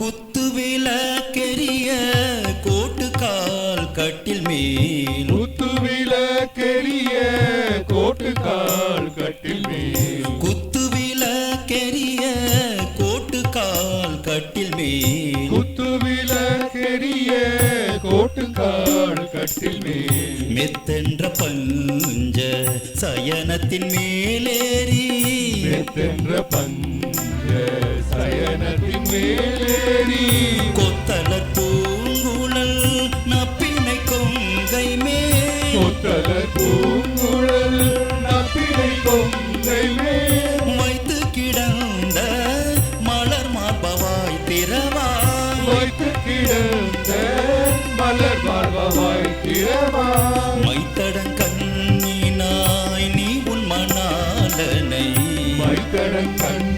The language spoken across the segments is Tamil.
விளக்கெரிய கோட்டுக்கால் கட்டில் மேல். குத்து விளக்கெரிய கோட்டுக்கால் கட்டில் மேல். குத்து விளக்கெரிய கோட்டுக்கால் கட்டில் மேல். குத்து விளக்கெரிய கோட்டுக்கால் கட்டில் மேல். மெத்தென்ற பஞ்ச சயனத்தின் மேலேறி. மெத்தென்ற பஞ்ச சயனத்தின் மேலேறி. கொத்தல பூங்குழல் நப்பினை கொங்கை மேல். கொத்தல பூங்குழல் நப்பினை கொங்கை மேல். வைத்து கிடந்த மலர் மார்பவாய் திறவாய். வைத்து கிடந்த மலர் மார்பவாய் திறமா மைத்தடங்கண்ணினாய் நீ உன் மணாலனை. மைத்தடன்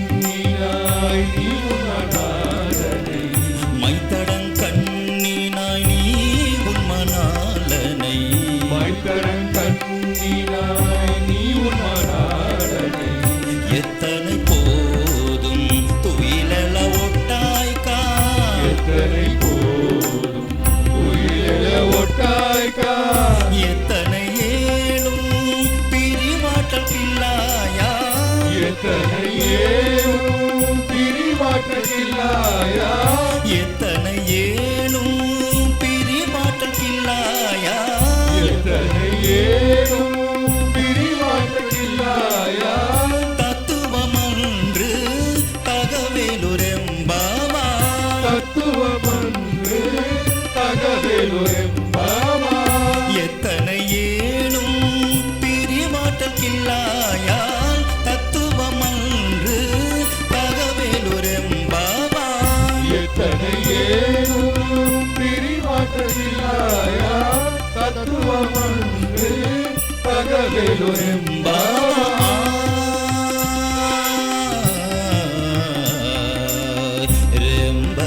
மைத்தடன் கண்ணினாய் நீ உன்னாடனை எத்தனை போதும் துயிலல ஒட்டாய்க்கா எத்தனை போதும் உயிர ஒட்டாய்க்கா எத்தனை ஏழும் பிரிவாட்டல் பிள்ளாயா எத்தனை ஏழும் பிரிவாட்டக்கில்லாயா எத்தனை தகவேலுரெம்பாவா தத்துவமன்று தகவலுரெம்பாமா? எத்தனை ஏழும் பிரிவாட்டல் கில்லாயால் தத்துவமன்று தகவேலுரெம்பாவா எத்தனை ஏழும் பிரிவாட்டக்கில்லாயா தத்துவமன்று தகவலுரெம்பா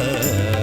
love